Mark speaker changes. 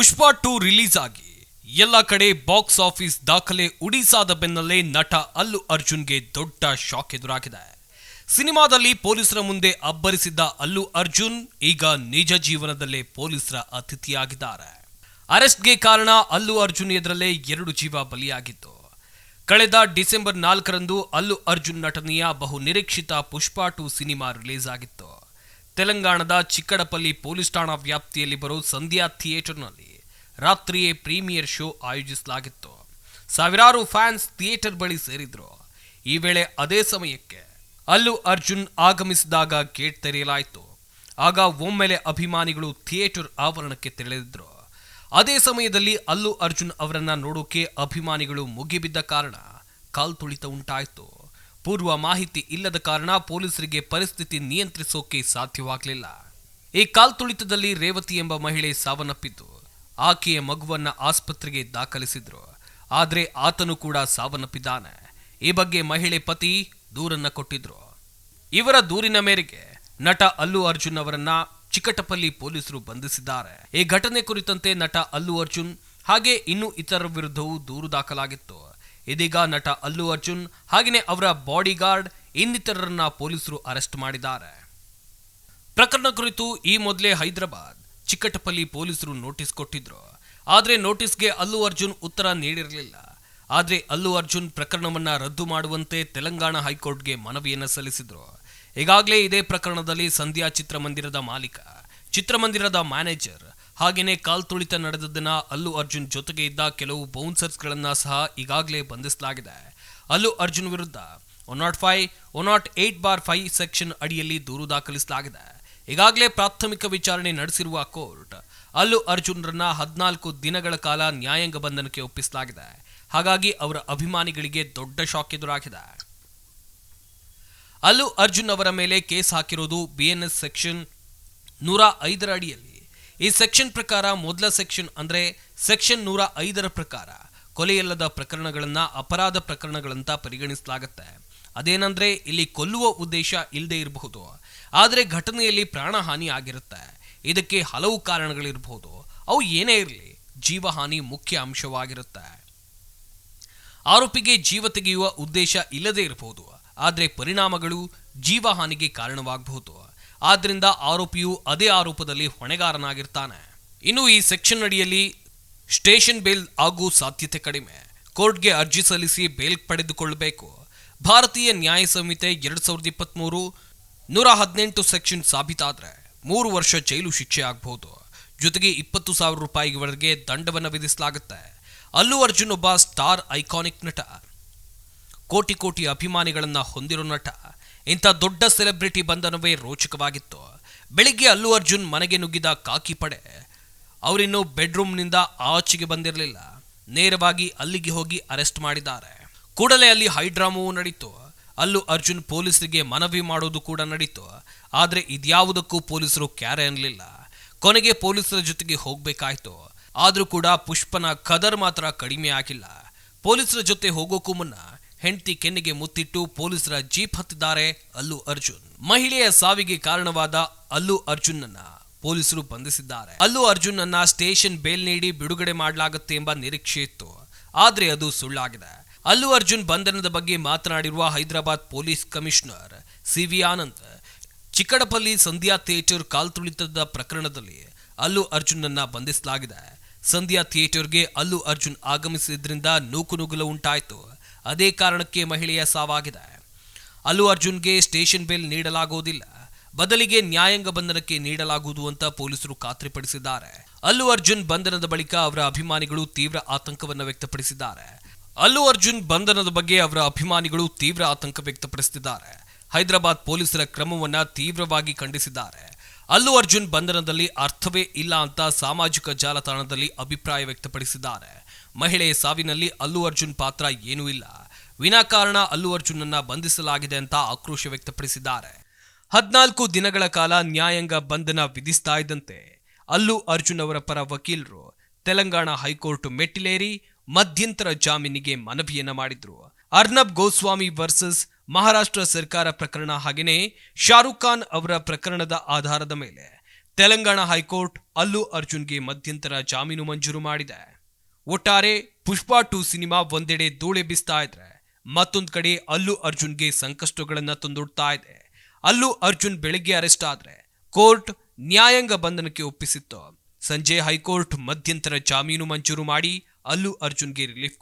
Speaker 1: ಪುಷ್ಪ two release ಆಗಿ ಎಲ್ಲ ಕಡೆ ಬಾಕ್ಸ್ ಆಫೀಸ್ ದಾಖಲೆ ಉಡಿಸಾದ ಬೆನ್ನಲ್ಲೇ ನಟ ಅಲ್ಲು ಅರ್ಜುನ್ಗೆ ದೊಡ್ಡ ಶಾಕ್ ಎದುರಾಗಿದೆ. ಸಿನಿಮಾದಲ್ಲಿ ಪೊಲೀಸರ ಮುಂದೆ ಅಬ್ಬರಿಸಿದ್ದ ಅಲ್ಲು ಅರ್ಜುನ್ ಈಗ ನಿಜ ಜೀವನದಲ್ಲೇ ಪೊಲೀಸರ ಅತಿಥಿಯಾಗಿದ್ದಾರೆ. ಅರೆಸ್ಟ್ಗೆ ಕಾರಣ ಅಲ್ಲು ಅರ್ಜುನ್ ಎದುರಲ್ಲೇ ಎರಡು ಜೀವ ಬಲಿಯಾಗಿತ್ತು. ಕಳೆದ ಡಿಸೆಂಬರ್ ನಾಲ್ಕರಂದು ಅಲ್ಲು ಅರ್ಜುನ್ ನಟನೆಯ ಬಹು ನಿರೀಕ್ಷಿತ ಪುಷ್ಪ ಟು ಸಿನಿಮಾ ರಿಲೀಸ್ ಆಗಿತ್ತು. ತೆಲಂಗಾಣದ ಚಿಕ್ಕಡಪಲ್ಲಿ ಪೊಲೀಸ್ ಠಾಣಾ ವ್ಯಾಪ್ತಿಯಲ್ಲಿ ಬರೋ ಸಂಧ್ಯಾ ಥಿಯೇಟರ್ನಲ್ಲಿ ರಾತ್ರಿಯೇ ಪ್ರೀಮಿಯರ್ ಶೋ ಆಯೋಜಿಸಲಾಗಿತ್ತು. ಸಾವಿರಾರು ಫ್ಯಾನ್ಸ್ ಥಿಯೇಟರ್ ಬಳಿ ಸೇರಿದ್ರು. ಈ ವೇಳೆ ಅದೇ ಸಮಯಕ್ಕೆ ಅಲ್ಲು ಅರ್ಜುನ್ ಆಗಮಿಸಿದಾಗ ಗೇಟ್ ತೆರೆಯಲಾಯಿತು. ಆಗ ಒಮ್ಮೆಲೆ ಅಭಿಮಾನಿಗಳು ಥಿಯೇಟರ್ ಆವರಣಕ್ಕೆ ತೆರಳಿದ್ರು. ಅದೇ ಸಮಯದಲ್ಲಿ ಅಲ್ಲು ಅರ್ಜುನ್ ಅವರನ್ನ ನೋಡೋಕೆ ಅಭಿಮಾನಿಗಳು ಮುಗಿಬಿದ್ದ ಕಾರಣ ಕಾಲ್ತುಳಿತ ಉಂಟಾಯಿತು. ಪೂರ್ವ ಮಾಹಿತಿ ಇಲ್ಲದ ಕಾರಣ ಪೊಲೀಸರಿಗೆ ಪರಿಸ್ಥಿತಿ ನಿಯಂತ್ರಿಸೋಕೆ ಸಾಧ್ಯವಾಗಲಿಲ್ಲ. ಈ ಕಾಲ್ತುಳಿತದಲ್ಲಿ ರೇವತಿ ಎಂಬ ಮಹಿಳೆ ಸಾವನ್ನಪ್ಪಿದ್ದು. ಆಕೆಯ ಮಗುವನ್ನ ಆಸ್ಪತ್ರೆಗೆ ದಾಖಲಿಸಿದ್ರು. ಆದ್ರೆ ಆತನು ಕೂಡ ಸಾವನ್ನಪ್ಪಿದ್ದಾನೆ. ಈ ಬಗ್ಗೆ ಮಹಿಳೆ ಪತಿ ದೂರನ್ನ ಕೊಟ್ಟಿದ್ರು. ಇವರ ದೂರಿನ ಮೇರೆಗೆ ನಟ ಅಲ್ಲು ಅರ್ಜುನ್ ಅವರನ್ನ ಚಿಕ್ಕಟಪಲ್ಲಿ ಪೊಲೀಸರು ಬಂಧಿಸಿದ್ದಾರೆ. ಈ ಘಟನೆ ಕುರಿತಂತೆ ನಟ ಅಲ್ಲು ಅರ್ಜುನ್ ಹಾಗೆ ಇನ್ನು ಇತರ ವಿರುದ್ಧವೂ ದೂರು ದಾಖಲಾಗಿತ್ತು. ಇದೀಗ ನಟ ಅಲ್ಲು ಅರ್ಜುನ್ ಹಾಗೆಯೇ ಅವರ ಬಾಡಿಗಾರ್ಡ್ ಇನ್ನಿತರರನ್ನ ಪೊಲೀಸರು ಅರೆಸ್ಟ್ ಮಾಡಿದ್ದಾರೆ. ಪ್ರಕರಣ ಕುರಿತು ಈ ಮೊದಲೇ ಹೈದರಾಬಾದ್ ಚಿಕ್ಕಟಪಲ್ಲಿ ಪೊಲೀಸರು ನೋಟಿಸ್ ಕೊಟ್ಟಿದ್ರು. ಆದರೆ ನೋಟಿಸ್ಗೆ ಅಲ್ಲು ಅರ್ಜುನ್ ಉತ್ತರ ನೀಡಿರಲಿಲ್ಲ. ಆದರೆ ಅಲ್ಲು ಅರ್ಜುನ್ ಪ್ರಕರಣವನ್ನ ರದ್ದು ಮಾಡುವಂತೆ ತೆಲಂಗಾಣ ಹೈಕೋರ್ಟ್ಗೆ ಮನವಿಯನ್ನು ಸಲ್ಲಿಸಿದ್ರು. ಈಗಾಗಲೇ ಇದೇ ಪ್ರಕರಣದಲ್ಲಿ ಸಂಧ್ಯಾ ಚಿತ್ರಮಂದಿರದ ಮಾಲೀಕ, ಚಿತ್ರಮಂದಿರದ ಮ್ಯಾನೇಜರ್, ಹಾಗೇನೆ ಕಾಲ್ತುಳಿತ ನಡೆದದ್ದನ್ನ ಅಲ್ಲು ಅರ್ಜುನ್ ಜೊತೆಗೆ ಇದ್ದ ಕೆಲವು ಬೌನ್ಸರ್ಸ್ಗಳನ್ನ ಸಹ ಈಗಾಗಲೇ ಬಂಧಿಸಲಾಗಿದೆ. ಅಲ್ಲು ಅರ್ಜುನ್ ವಿರುದ್ಧ one nought five, one nought eight bar five section ಅಡಿಯಲ್ಲಿ ದೂರು ದಾಖಲಿಸಲಾಗಿದೆ. ಈಗಾಗಲೇ ಪ್ರಾಥಮಿಕ ವಿಚಾರಣೆ ನಡೆಸಿರುವ ಕೋರ್ಟ್, ಅಲ್ಲು ಅರ್ಜುನ್ರನ್ನ ಹದಿನಾಲ್ಕು ದಿನಗಳ ಕಾಲ ನ್ಯಾಯಾಂಗ ಬಂಧನಕ್ಕೆ ಒಪ್ಪಿಸಲಾಗಿದೆ. ಹಾಗಾಗಿ ಅವರ ಅಭಿಮಾನಿಗಳಿಗೆ ದೊಡ್ಡ ಶಾಕ್ ಎದುರಾಗಿದೆ. ಅಲ್ಲು ಅರ್ಜುನ್ ಅವರ ಮೇಲೆ ಕೇಸ್ ಹಾಕಿರೋದು ಬಿಎನ್ಎಸ್ ಸೆಕ್ಷನ್ ನೂರ ಐದರ ಅಡಿಯಲ್ಲಿ. ಈ ಸೆಕ್ಷನ್ ಪ್ರಕಾರ ಮೊದಲ ಸೆಕ್ಷನ್ ಅಂದ್ರೆ ಸೆಕ್ಷನ್ ನೂರ ಐದರ ಪ್ರಕಾರ ಕೊಲೆಯಲ್ಲದ ಪ್ರಕರಣಗಳನ್ನ ಅಪರಾಧ ಪ್ರಕರಣಗಳಂತ ಪರಿಗಣಿಸಲಾಗುತ್ತೆ. ಅದೇನಂದ್ರೆ ಇಲ್ಲಿ ಕೊಲ್ಲುವ ಉದ್ದೇಶ ಇಲ್ಲದೆ ಇರಬಹುದು. ಆದರೆ ಘಟನೆಯಲ್ಲಿ ಪ್ರಾಣಹಾನಿ ಆಗಿರುತ್ತೆ. ಇದಕ್ಕೆ ಹಲವು ಕಾರಣಗಳಿರಬಹುದು ಅವು ಏನೇ ಇರಲಿ, ಜೀವಹಾನಿ ಮುಖ್ಯ ಅಂಶವಾಗಿರುತ್ತೆ. ಆರೋಪಿಗೆ ಜೀವ ತೆಗೆಯುವ ಉದ್ದೇಶ ಇಲ್ಲದೇ ಇರಬಹುದು ಆದರೆ ಪರಿಣಾಮಗಳು ಜೀವಹಾನಿಗೆ ಕಾರಣವಾಗಬಹುದು ಆದ್ದರಿಂದ ಆರೋಪಿಯು ಅದೇ ಆರೋಪದಲ್ಲಿ ಹೊಣೆಗಾರನಾಗಿರ್ತಾನೆ. ಇನ್ನು ಈ ಸೆಕ್ಷನ್ ಅಡಿಯಲ್ಲಿ ಸ್ಟೇಷನ್ ಬೇಲ್ ಆಗುವ ಸಾಧ್ಯತೆ ಕಡಿಮೆ. ಕೋರ್ಟ್ಗೆ ಅರ್ಜಿ ಸಲ್ಲಿಸಿ ಬೇಲ್ ಪಡೆದುಕೊಳ್ಳಬೇಕು. ಭಾರತೀಯ ನ್ಯಾಯ ಸಂಹಿತೆ ಎರಡು ಸಾವಿರದ ಇಪ್ಪತ್ತ್ಮೂರು ನೂರ ಹದಿನೆಂಟು ಸೆಕ್ಷನ್ ಸಾಬೀತಾದ್ರೆ ಮೂರು ವರ್ಷ ಜೈಲು ಶಿಕ್ಷೆ ಆಗಬಹುದು ಜೊತೆಗೆ ಇಪ್ಪತ್ತು ಸಾವಿರ ರೂಪಾಯಿವರೆಗೆ ದಂಡವನ್ನು ವಿಧಿಸಲಾಗುತ್ತೆ. ಅಲ್ಲು ಅರ್ಜುನ್ ಒಬ್ಬ ಸ್ಟಾರ್ ಐಕಾನಿಕ್ ನಟ. ಕೋಟಿ ಕೋಟಿ ಅಭಿಮಾನಿಗಳನ್ನ ಹೊಂದಿರೋ ನಟ. ಇಂಥ ದೊಡ್ಡ ಸೆಲೆಬ್ರಿಟಿ ಬಂಧನವೇ ರೋಚಕವಾಗಿತ್ತು. ಬೆಳಿಗ್ಗೆ ಅಲ್ಲು ಅರ್ಜುನ್ ಮನೆಗೆ ನುಗ್ಗಿದ ಕಾಕಿ ಪಡೆ. ಅವರಿನ್ನು ಬೆಡ್ರೂಮ್ನಿಂದ ಆಚೆಗೆ ಬಂದಿರಲಿಲ್ಲ. ನೇರವಾಗಿ ಅಲ್ಲಿಗೆ ಹೋಗಿ ಅರೆಸ್ಟ್ ಮಾಡಿದ್ದಾರೆ. ಕೂಡಲೇ ಅಲ್ಲಿ ಹೈಡ್ರಾಮವೂ ನಡೀತು. ಅಲ್ಲು ಅರ್ಜುನ್ ಪೊಲೀಸರಿಗೆ ಮನವಿ ಮಾಡೋದು ಕೂಡ ನಡೀತು. ಆದರೆ ಇದ್ಯಾವುದಕ್ಕೂ ಪೊಲೀಸರು ಕ್ಯಾರೆ ಅನ್ನಲಿಲ್ಲ ಕೊನೆಗೆ ಪೊಲೀಸರ ಜೊತೆಗೆ ಹೋಗಬೇಕಾಯ್ತು. ಆದರೂ ಕೂಡ ಪುಷ್ಪನ ಕದರ್ ಮಾತ್ರ ಕಡಿಮೆ ಆಗಿಲ್ಲ. ಪೊಲೀಸರ ಜೊತೆ ಹೋಗೋಕ್ಕೂ ಮುನ್ನ ಹೆಂಡತಿ ಕೆನ್ನೆಗೆ ಮುತ್ತಿಟ್ಟು ಪೊಲೀಸರ ಜೀಪ್ ಹತ್ತಿದ್ದಾರೆ ಅಲ್ಲು ಅರ್ಜುನ್. ಮಹಿಳೆಯ ಸಾವಿಗೆ ಕಾರಣವಾದ ಅಲ್ಲು ಅರ್ಜುನ್ನನ್ನ ಪೊಲೀಸರು ಬಂಧಿಸಿದ್ದಾರೆ. ಅಲ್ಲು ಅರ್ಜುನ್ನನ್ನ ಸ್ಟೇಷನ್ ಬೇಲ್ ನೀಡಿ ಬಿಡುಗಡೆ ಮಾಡಲಾಗುತ್ತೆ ಎಂಬ ನಿರೀಕ್ಷೆ ಇತ್ತು. ಆದ್ರೆ ಅದು ಸುಳ್ಳಾಗಿದೆ. ಅಲ್ಲು ಅರ್ಜುನ್ ಬಂಧನದ ಬಗ್ಗೆ ಮಾತನಾಡಿರುವ Hyderabad police commissioner C V Anand, Chikkadpally Sandhya theatre ಕಾಲ್ತುಳಿತದ ಪ್ರಕರಣದಲ್ಲಿ ಅಲ್ಲು ಅರ್ಜುನ್ನನ್ನ ಬಂಧಿಸಲಾಗಿದೆ. ಸಂಧ್ಯಾ ಥಿಯೇಟರ್ಗೆ ಅಲ್ಲು ಅರ್ಜುನ್ ಆಗಮಿಸಿದ್ರಿಂದ ನೂಕುನುಗ್ಗಲು ಉಂಟಾಯಿತು. ಅದೇ ಕಾರಣಕ್ಕೆ ಮಹಿಳೆಯ ಸಾವಾಗಿದೆ. ಅಲ್ಲು ಅರ್ಜುನ್ಗೆ ಸ್ಟೇಷನ್ ಬೇಲ್ ನೀಡಲಾಗುವುದಿಲ್ಲ. ಬದಲಿಗೆ ನ್ಯಾಯಾಂಗ ಬಂಧನಕ್ಕೆ ನೀಡಲಾಗುವುದು ಅಂತ ಪೊಲೀಸರು ಖಾತ್ರಿಪಡಿಸಿದ್ದಾರೆ. ಅಲ್ಲು ಅರ್ಜುನ್ ಬಂಧನದ ಬಳಿಕ ಅವರ ಅಭಿಮಾನಿಗಳು ತೀವ್ರ ಆತಂಕವನ್ನು ವ್ಯಕ್ತಪಡಿಸಿದ್ದಾರೆ. ಅಲ್ಲು ಅರ್ಜುನ್ ಬಂಧನದ ಬಗ್ಗೆ ಅವರ ಅಭಿಮಾನಿಗಳು ತೀವ್ರ ಆತಂಕ ವ್ಯಕ್ತಪಡಿಸಿದ್ದಾರೆ ಹೈದರಾಬಾದ್ ಪೊಲೀಸರ ಕ್ರಮವನ್ನ ತೀವ್ರವಾಗಿ ಖಂಡಿಸಿದ್ದಾರೆ. ಅಲ್ಲು ಅರ್ಜುನ್ ಬಂಧನದಲ್ಲಿ ಅರ್ಥವೇ ಇಲ್ಲ ಅಂತ ಸಾಮಾಜಿಕ ಜಾಲತಾಣದಲ್ಲಿ ಅಭಿಪ್ರಾಯ ವ್ಯಕ್ತಪಡಿಸಿದ್ದಾರೆ. ಮಹಿಳೆಯ ಸಾವಿನಲ್ಲಿ ಅಲ್ಲು ಅರ್ಜುನ್ ಪಾತ್ರ ಏನೂ ಇಲ್ಲ. ವಿನಾಕಾರಣ ಅಲ್ಲು ಅರ್ಜುನನ್ನ ಬಂಧಿಸಲಾಗಿದೆ ಅಂತ ಆಕ್ರೋಶ ವ್ಯಕ್ತಪಡಿಸಿದ್ದಾರೆ. ಹದಿನಾಲ್ಕು ದಿನಗಳ ಕಾಲ ನ್ಯಾಯಾಂಗ ಬಂಧನ ವಿಧಿಸ್ತಾ ಇದ್ದಂತೆ ಅಲ್ಲು ಅರ್ಜುನ್ ಅವರ ಪರ ವಕೀಲರು, ತೆಲಂಗಾಣ ಹೈಕೋರ್ಟ್ ಮೆಟ್ಟಿಲೇರಿ ಮಧ್ಯಂತರ ಜಾಮೀನಿಗೆ ಮನವಿಯನ್ನ ಮಾಡಿದ್ರು. ಅರ್ನಬ್ ಗೋಸ್ವಾಮಿ ವರ್ಸಸ್ ಮಹಾರಾಷ್ಟ್ರ ಸರ್ಕಾರ ಪ್ರಕರಣ ಹಾಗೆಯೇ ಶಾರುಖ್ ಖಾನ್ ಅವರ ಪ್ರಕರಣದ ಆಧಾರದ ಮೇಲೆ ತೆಲಂಗಾಣ ಹೈಕೋರ್ಟ್ ಅಲ್ಲು ಅರ್ಜುನ್ಗೆ ಮಧ್ಯಂತರ ಜಾಮೀನು ಮಂಜೂರು ಮಾಡಿದೆ. ಒಟ್ಟಾರೆ ಪುಷ್ಪಾ ಟು ಸಿನಿಮಾ ಒಂದೆಡೆ ಧೂಳೆಬ್ಬಿಸ್ತಾ ಇದ್ರೆ ಮತ್ತೊಂದ್ ಕಡೆ ಅಲ್ಲು ಅರ್ಜುನ್ಗೆ ಸಂಕಷ್ಟಗಳನ್ನ ತಂದೊಡ್ತಾ ಇದೆ. ಅಲ್ಲು ಅರ್ಜುನ್ ಬೆಳಿಗ್ಗೆ ಅರೆಸ್ಟ್ ಆದ್ರೆ ಕೋರ್ಟ್ ನ್ಯಾಯಾಂಗ ಬಂಧನಕ್ಕೆ ಒಪ್ಪಿಸಿತ್ತು. ಸಂಜೆ ಹೈಕೋರ್ಟ್ ಮಧ್ಯಂತರ ಜಾಮೀನು ಮಂಜೂರು ಮಾಡಿ ಅಲ್ಲು ಅರ್ಜುನ್ಗೆ ರಿಲೀಫ್ ಕೊಟ್ಟಿತ್ತು